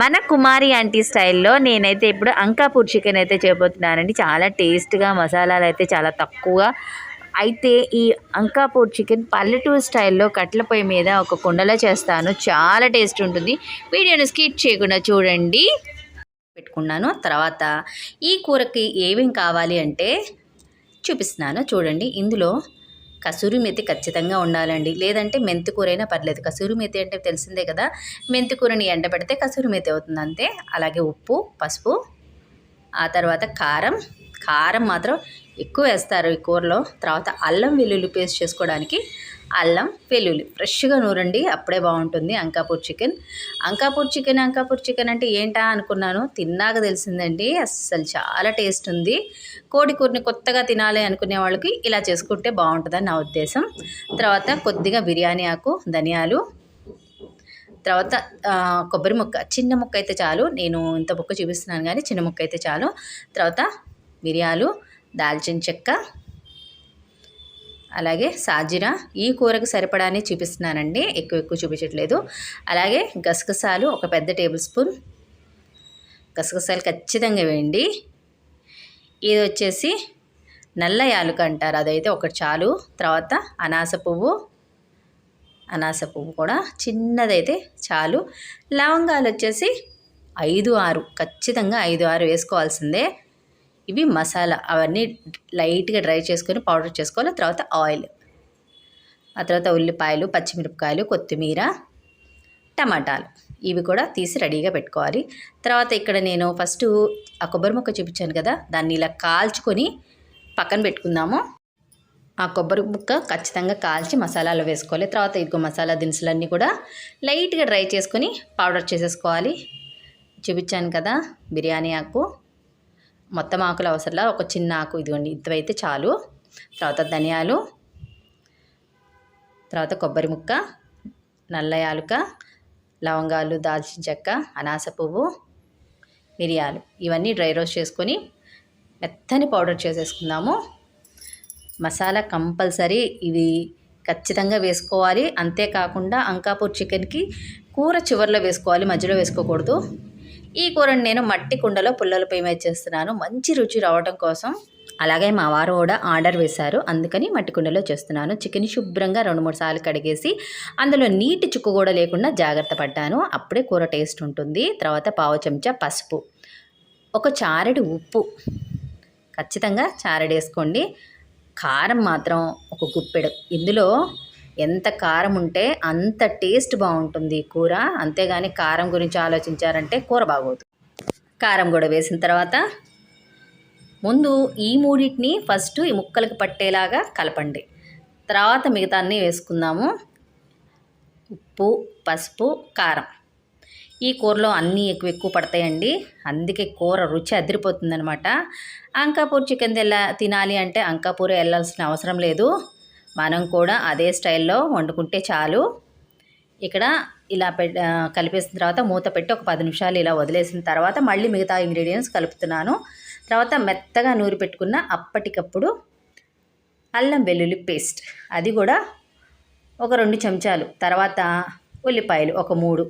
మన కుమారి ఆంటీ స్టైల్లో నేనైతే ఇప్పుడు అంకాపూర్ చికెన్ అయితే చేయబోతున్నానండి. చాలా టేస్ట్గా మసాలాలు అయితే చాలా తక్కువ అయితే ఈ అంకాపూర్ చికెన్ పల్లెటూరు స్టైల్లో కట్ల పొయ్యి మీద ఒక కుండలో చేస్తాను. చాలా టేస్ట్ ఉంటుంది. వీడియోని స్కిప్ చేయకుండా చూడండి. పెట్టుకున్నాను. తర్వాత ఈ కూరకి ఏమేం కావాలి అంటే చూపిస్తున్నాను. చూడండి. ఇందులో కసూరి మెతి ఖచ్చితంగా ఉండాలండి. లేదంటే మెంతి కూర అయినా పర్లేదు. కసూరి మెతి అంటే తెలిసిందే కదా? మెంతి కూరని ఎండబెడితే కసూరి మెతి అవుతుంది అంతే. అలాగే ఉప్పు పసుపు ఆ తర్వాత కారం కారం మాత్రం ఎక్కువ వేస్తారు ఈ కూరలో. తర్వాత అల్లం వెల్లుల్లి పేస్ట్ చేసుకోవడానికి అల్లం వెల్లుల్లి. ఫ్రెష్గా నూరండి అప్పుడే బాగుంటుంది Ankapur chicken. Ankapur chicken Ankapur chicken అంటే ఏంటా అనుకున్నాను తిన్నాక తెలిసిందండి అస్సలు చాలా టేస్ట్ ఉంది. కోడి కూరని కొత్తగా తినాలి అనుకునే వాళ్ళకి ఇలా చేసుకుంటే బాగుంటుందని నా ఉద్దేశం. తర్వాత కొద్దిగా బిర్యానీ ఆకు ధనియాలు. తర్వాత కొబ్బరి ముక్క. చిన్న ముక్క అయితే చాలు నేను ఇంత ముక్క చూపిస్తున్నాను కానీ చిన్న ముక్క అయితే చాలు. తర్వాత మిరియాలు దాల్చిన చెక్క అలాగే సాజీరా. ఈ కూరకు సరిపడానే చూపిస్తున్నానండి. ఎక్కువ ఎక్కువ చూపించట్లేదు. అలాగే గసగసాలు ఒక పెద్ద టేబుల్ స్పూన్. గసగసాలు ఖచ్చితంగా వేయండి. ఇది వచ్చేసి నల్ల యాలుక అంటారు. అదైతే ఒకటి చాలు. తర్వాత అనాస పువ్వు. అనాస పువ్వు కూడా చిన్నదైతే చాలు. లవంగాలు వచ్చేసి ఐదు ఆరు. ఖచ్చితంగా ఐదు ఆరు వేసుకోవాల్సిందే. ఇవి మసాలా అవన్నీ లైట్గా డ్రై చేసుకొని పౌడర్ చేసుకోవాలి. తర్వాత ఆయిల్. ఆ తర్వాత ఉల్లిపాయలు పచ్చిమిరపకాయలు కొత్తిమీర టమాటాలు. ఇవి కూడా తీసి రెడీగా పెట్టుకోవాలి. తర్వాత ఇక్కడ నేను ఫస్ట్ ఆ కొబ్బరి ముక్క చూపించాను కదా దాన్ని ఇలా కాల్చుకొని పక్కన పెట్టుకుందాము. ఆ కొబ్బరి ముక్క ఖచ్చితంగా కాల్చి మసాలాలు వేసుకోవాలి. తర్వాత ఇదిగో మసాలా దినుసులన్నీ కూడా లైట్గా డ్రై చేసుకొని పౌడర్ చేసేసుకోవాలి. చూపించాను కదా బిర్యానీ ఆకు. మొత్తం ఆకులు అవసరంలా ఒక చిన్న ఆకు ఇదిగోండి. ఇంతవైతే చాలు. తర్వాత ధనియాలు తర్వాత కొబ్బరి ముక్క నల్ల యాలుక లవంగాలు దాల్చిన చెక్క అనాస పువ్వు మిరియాలు. ఇవన్నీ డ్రై రోస్ట్ చేసుకొని మెత్తని పౌడర్ చేసేసుకుందాము. మసాలా కంపల్సరీ. ఇవి ఖచ్చితంగా వేసుకోవాలి. అంతేకాకుండా అంకాపూర్ చికెన్కి కూర చివర్లో వేసుకోవాలి. మధ్యలో వేసుకోకూడదు. ఈ కూరని నేను మట్టి కుండలో పుల్లల పొయ్యి మీద చేస్తున్నాను. మంచి రుచి రావడం కోసం అలాగే మా వారు కూడా ఆర్డర్ వేశారు. అందుకని మట్టి కుండలో చేస్తున్నాను. చికెన్ శుభ్రంగా రెండు మూడు సార్లు కడిగేసి అందులో నీటి చుక్కు కూడా లేకుండా జాగ్రత్త పడ్డాను. అప్పుడే కూర టేస్ట్ ఉంటుంది. తర్వాత పావు చెంచా పసుపు ఒక చారెడు ఉప్పు. ఖచ్చితంగా చారెడు వేసుకోండి. కారం మాత్రం ఒక గుప్పెడు. ఇందులో ఎంత కారం ఉంటే అంత టేస్ట్ బాగుంటుంది ఈ కూర. అంతేగాని కారం గురించి ఆలోచించారంటే కూర బాగోదు. కారం కూడా వేసిన తర్వాత ముందు ఈ మూడింటిని ఫస్ట్ ఈ ముక్కలకు పట్టేలాగా కలపండి. తర్వాత మిగతా అన్నీ వేసుకుందాము. ఉప్పు పసుపు కారం. ఈ కూరలో అన్నీ ఎక్కువ ఎక్కువ పడతాయండి. అందుకే కూర రుచి అదిరిపోతుందనమాట అంకాపూర్ చికెన్ తెల్ల తినాలి అంటే అంకాపూర్ వెళ్ళాల్సిన అవసరం లేదు. మనం కూడా అదే స్టైల్లో వండుకుంటే చాలు. ఇక్కడ ఇలా పె కలిపేసిన తర్వాత మూత పెట్టి ఒక పది నిమిషాలు ఇలా వదిలేసిన తర్వాత మళ్ళీ మిగతా ఇంగ్రీడియంట్స్ కలుపుతున్నాను. తర్వాత మెత్తగా నూరి పెట్టుకున్న అప్పటికప్పుడు అల్లం వెల్లుల్లి పేస్ట్. అది కూడా ఒక రెండు చెంచాలు. తర్వాత ఉల్లిపాయలు ఒక మూడు.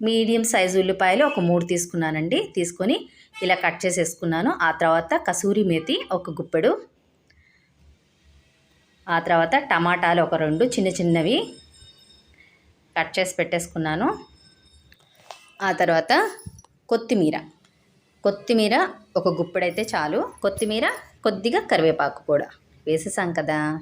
మీడియం సైజు ఉల్లిపాయలు ఒక మూడు తీసుకున్నానండి. తీసుకొని ఇలా కట్ చేసేసుకున్నాను. ఆ తర్వాత కసూరి మేతి ఒక గుప్పెడు. ఆ తర్వాత టమాటాలు ఒక రెండు చిన్న చిన్నవి కట్ చేసి పెట్టేసుకున్నాను. ఆ తర్వాత కొత్తిమీర. కొత్తిమీర ఒక గుప్పెడైతే చాలు. కొత్తిమీర కొద్దిగా కరివేపాకు కూడా వేసేసాం కదా.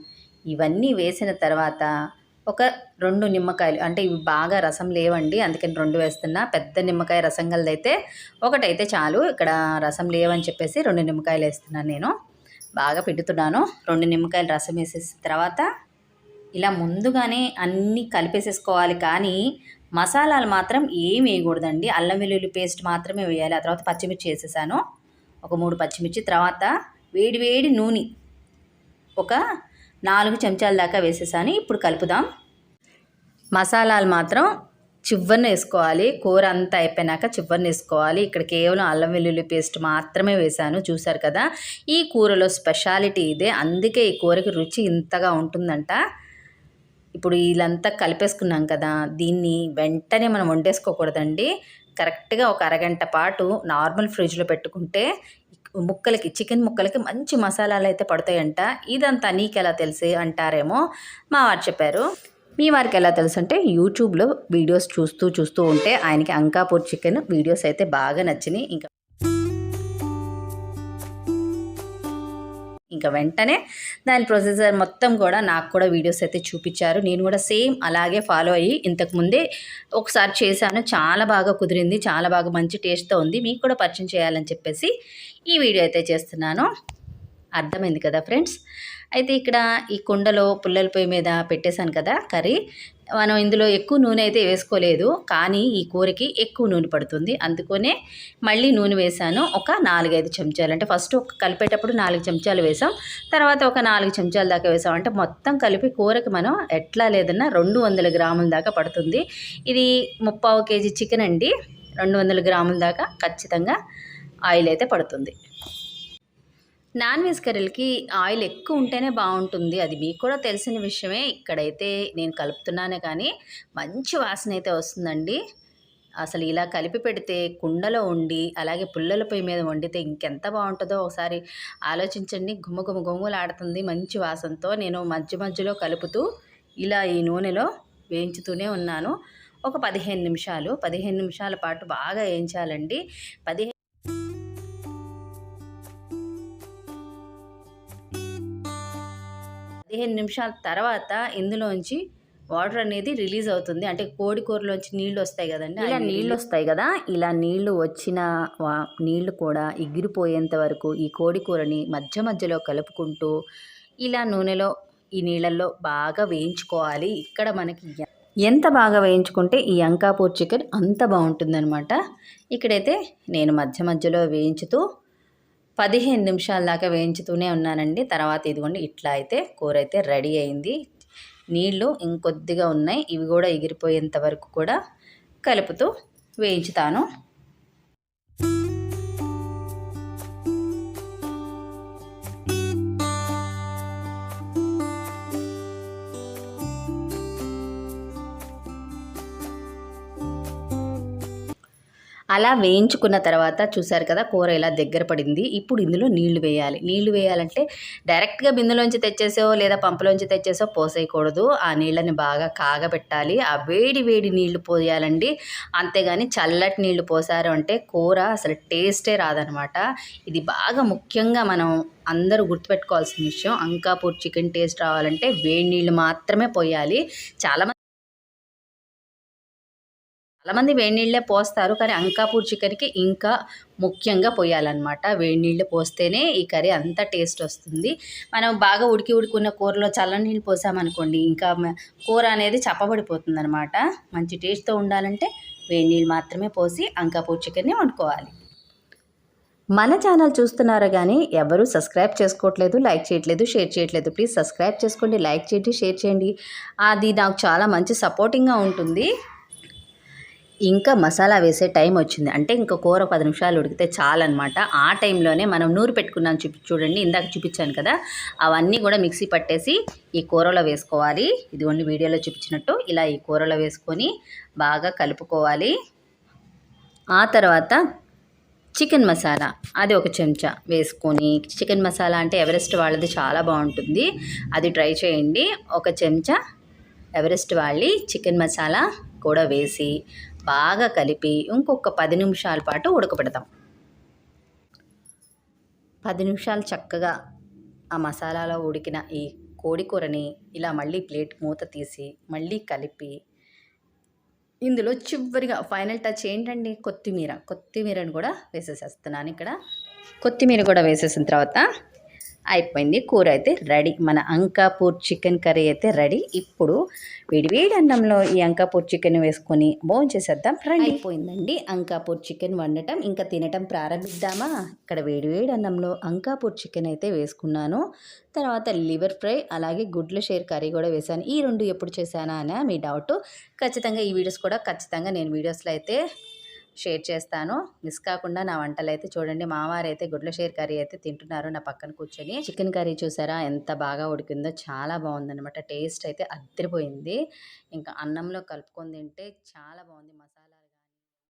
ఇవన్నీ వేసిన తర్వాత ఒక రెండు నిమ్మకాయలు అంటే ఇవి బాగా రసం లేవండి అందుకని రెండు వేస్తున్నా. పెద్ద నిమ్మకాయ రసం గలదైతే ఒకటైతే చాలు. ఇక్కడ రసం లేవని చెప్పేసి రెండు నిమ్మకాయలు వేస్తున్నాను నేను. బాగా పెడుతున్నాను. రెండు నిమ్మకాయలు రసం వేసేసిన తర్వాత ఇలా ముందుగానే అన్నీ కలిపేసేసుకోవాలి. కానీ మసాలాలు మాత్రం ఏం వేయకూడదండి. అల్లం వెల్లుల్లి పేస్ట్ మాత్రమే వేయాలి. ఆ తర్వాత పచ్చిమిర్చి వేసేసాను. ఒక మూడు పచ్చిమిర్చి. తర్వాత వేడి వేడి నూనె. ఒక నాలుగు చెంచాల దాకా వేసేసాను. ఇప్పుడు కలుపుదాం. మసాలాలు మాత్రం చివరిన వేసుకోవాలి. కూర అంతా అయిపోయినాక చివరిన వేసుకోవాలి. ఇక్కడ కేవలం అల్లం వెల్లుల్లి పేస్ట్ మాత్రమే వేశాను. చూసారు కదా? ఈ కూరలో స్పెషాలిటీ ఇదే. అందుకే ఈ కూరకి రుచి ఇంతగా ఉంటుందంట. ఇప్పుడు వీళ్ళంతా కలిపేసుకున్నాం కదా? దీన్ని వెంటనే మనం వండేసుకోకూడదండి. కరెక్ట్గా ఒక అరగంట పాటు నార్మల్ ఫ్రిడ్జ్లో పెట్టుకుంటే ముక్కలకి చికెన్ ముక్కలకి మంచి మసాలాలు అయితే పడతాయంట. ఇదంతా నీకెలా తెలిసి అంటారేమో మా వారు చెప్పారు. మీ వారికి ఎలా తెలుసు అంటే యూట్యూబ్లో వీడియోస్ చూస్తూ చూస్తూ ఉంటే ఆయనకి అంకాపూర్ చికెన్ వీడియోస్ అయితే బాగా నచ్చినాయి. ఇంకా ఇంకా వెంటనే దాని ప్రొసెసర్ మొత్తం కూడా నాకు కూడా వీడియోస్ అయితే చూపించారు. నేను కూడా సేమ్ అలాగే ఫాలో అయ్యి ఇంతకుముందే ఒకసారి చేశాను. చాలా బాగా కుదిరింది చాలా బాగా మంచి టేస్ట్తో ఉంది. మీకు కూడా పరిచయం చేయాలని చెప్పేసి ఈ వీడియో అయితే చేస్తున్నాను. అర్థమైంది కదా ఫ్రెండ్స్? అయితే ఇక్కడ ఈ కుండలో పుల్లల పొయ్యి మీద పెట్టేశాను కదా కర్రీ. మనం ఇందులో ఎక్కువ నూనె అయితే వేసుకోలేదు కానీ ఈ కూరకి ఎక్కువ నూనె పడుతుంది. అందుకనే మళ్ళీ నూనె వేసాను ఒక నాలుగైదు చెంచాలు. అంటే ఫస్ట్ ఒక కలిపేటప్పుడు నాలుగు చెంచాలు వేసాం తర్వాత ఒక నాలుగు చెంచాల దాకా వేసాం అంటే మొత్తం కలిపి కూరకి మనం ఎట్లా లేదన్నా రెండు వందల గ్రాముల దాకా పడుతుంది. ఇది ముప్పావు కేజీ చికెన్ అండి. రెండు వందల గ్రాముల దాకా ఖచ్చితంగా ఆయిల్ అయితే పడుతుంది. నాన్ వెజ్ కర్రీలకి ఆయిల్ ఎక్కువ ఉంటేనే బాగుంటుంది. అది మీకు కూడా తెలిసిన విషయమే. ఇక్కడైతే నేను కలుపుతున్నానే కానీ మంచి వాసన అయితే వస్తుందండి. అసలు ఇలా కలిపి పెడితే కుండలో ఉండి అలాగే పుల్లల పొయ్యి మీద వండితే ఇంకెంత బాగుంటుందో ఒకసారి ఆలోచించండి. గుమ్మ గుమ్మ గుమ్ములాడుతుంది మంచి వాసనతో. నేను మధ్య మధ్యలో కలుపుతూ ఇలా ఈ నూనెలో వేయించుతూనే ఉన్నాను. ఒక పదిహేను నిమిషాలు. పదిహేను నిమిషాల పాటు బాగా వేయించాలండి. పదిహేను పదిహేను నిమిషాల తర్వాత ఇందులోంచి వాటర్ అనేది రిలీజ్ అవుతుంది. అంటే కోడి కూరలోంచి నీళ్ళు వస్తాయి కదండి ఇలా నీళ్ళు వస్తాయి కదా ఇలా నీళ్ళు వచ్చిన వా- నీళ్ళు కూడా ఎగిరిపోయేంత వరకు ఈ కోడి కూరని మధ్య మధ్యలో కలుపుకుంటూ ఇలా నూనెలో ఈ నీళ్ళల్లో బాగా వేయించుకోవాలి. ఇక్కడ మనకి ఎంత బాగా వేయించుకుంటే ఈ అంకాపూర్ చికెన్ అంత బాగుంటుందన్నమాట. ఇక్కడైతే నేను మధ్య మధ్యలో వేయించుతూ పదిహేను నిమిషాల దాకా వేయించుతూనే ఉన్నానండి. తర్వాత ఇదిగోండి ఇట్లా అయితే కూర అయితే రెడీ అయింది. నీళ్ళు ఇంకొద్దిగా ఉన్నాయి. ఇవి కూడా ఎగిరిపోయేంత వరకు కూడా కలుపుతూ వేయించుతాను. అలా వేయించుకున్న తర్వాత చూసారు కదా కూర ఇలా దగ్గర పడింది. ఇప్పుడు ఇందులో నీళ్ళు వేయాలి. నీళ్ళు వేయాలంటే డైరెక్ట్గా బిందులోంచి తెచ్చేసో లేదా పంపులోంచి తెచ్చేసో పోసేయకూడదు. ఆ నీళ్ళని బాగా కాగబెట్టాలి. ఆ వేడి వేడి నీళ్ళు పోయాలండి. అంతేగాని చల్లటి నీళ్ళు పోసారు అంటే కూర అసలు టేస్టే రాదనమాట. ఇది బాగా ముఖ్యంగా మనం అందరూ గుర్తుపెట్టుకోవాల్సిన విషయం. అంకాపూర్ చికెన్ టేస్ట్ రావాలంటే వేడి నీళ్ళు మాత్రమే పోయాలి. చాలా చాలామంది వేడి నీళ్ళే పోస్తారు కానీ అంకాపూర్ చికెన్కి ఇంకా ముఖ్యంగా పోయాలన్నమాట. వేడి నీళ్ళు పోస్తేనే ఈ కర్రీ అంత టేస్ట్ వస్తుంది. మనం బాగా ఉడికి ఉడుకున్న కూరలో చల్లని నీళ్ళు పోసామనుకోండి ఇంకా కూర అనేది చప్పబడిపోతుంది అనమాట మంచి టేస్ట్తో ఉండాలంటే వేడి నీళ్ళు మాత్రమే పోసి అంకాపూర్ చికెన్ని వండుకోవాలి. మన ఛానల్ చూస్తున్నారా కానీ ఎవరు సబ్స్క్రైబ్ చేసుకోవట్లేదు లైక్ చేయట్లేదు షేర్ చేయట్లేదు ప్లీజ్ సబ్స్క్రైబ్ చేసుకోండి లైక్ చేయండి షేర్ చేయండి. అది నాకు చాలా మంచి సపోర్టింగ్గా ఉంటుంది. ఇంకా మసాలా వేసే టైం వచ్చింది. అంటే ఇంకా కూర పది నిమిషాలు ఉడికితే చాలన్నమాట. ఆ టైంలోనే మనం నూరు పెట్టుకున్నాం చూపి చూడండి ఇందాక చూపించాను కదా. అవన్నీ కూడా మిక్సీ పట్టేసి ఈ కూరలో వేసుకోవాలి. ఇదిగోండి వీడియోలో చూపించినట్టు ఇలా ఈ కూరలో వేసుకొని బాగా కలుపుకోవాలి. ఆ తర్వాత చికెన్ మసాలా. అది ఒక చెంచా వేసుకొని చికెన్ మసాలా అంటే ఎవరెస్ట్ వాళ్ళది చాలా బాగుంటుంది. అది ట్రై చేయండి. ఒక చెంచా ఎవరెస్ట్ వాళ్ళి చికెన్ మసాలా కూడా వేసి బాగా కలిపి ఇంకొక పది నిమిషాల పాటు ఉడకబెడతాం. పది నిమిషాలు చక్కగా ఆ మసాలాలో ఉడికిన ఈ కోడి కూరని ఇలా మళ్ళీ ప్లేట్ మూత తీసి మళ్ళీ కలిపి ఇందులో చివరిగా ఫైనల్ టచ్ ఏంటండి? కొత్తిమీర. కొత్తిమీరని కూడా వేసేసేస్తున్నాను ఇక్కడ. కొత్తిమీర కూడా వేసేసిన తర్వాత అయిపోయింది. కూర అయితే రెడీ. మన అంకాపూర్ చికెన్ కర్రీ అయితే రెడీ. ఇప్పుడు వేడివేడి అన్నంలో ఈ అంకాపూర్ చికెన్ వేసుకొని భోజనం చేసేద్దాం. రెడీ. అయిపోయిందండి. అంకాపూర్ చికెన్ వండటం. ఇంకా తినటం ప్రారంభిద్దామా? ఇక్కడ వేడివేడి అన్నంలో అంకాపూర్ చికెన్ అయితే వేసుకున్నాను. తర్వాత లివర్ ఫ్రై అలాగే గుడ్ల షేర్ కర్రీ కూడా వేశాను. ఈ రెండు ఎప్పుడు చేశానా అని మీ డౌట్. ఖచ్చితంగా ఈ వీడియోస్ కూడా ఖచ్చితంగా నేను వీడియోస్లో అయితే షేర్ చేస్తాను. మిస్ కాకుండా నా వంటలు అయితే చూడండి మావారు అయితే గుడ్ల షేర్ కర్రీ అయితే తింటున్నారు నా పక్కన కూర్చొని. చికెన్ కర్రీ చూసారా? ఎంత బాగా ఉడికిందో చాలా బాగుందనమాట టేస్ట్ అయితే అద్దరిపోయింది. ఇంకా అన్నంలో కలుపుకొని తింటే చాలా బాగుంది. మసాలా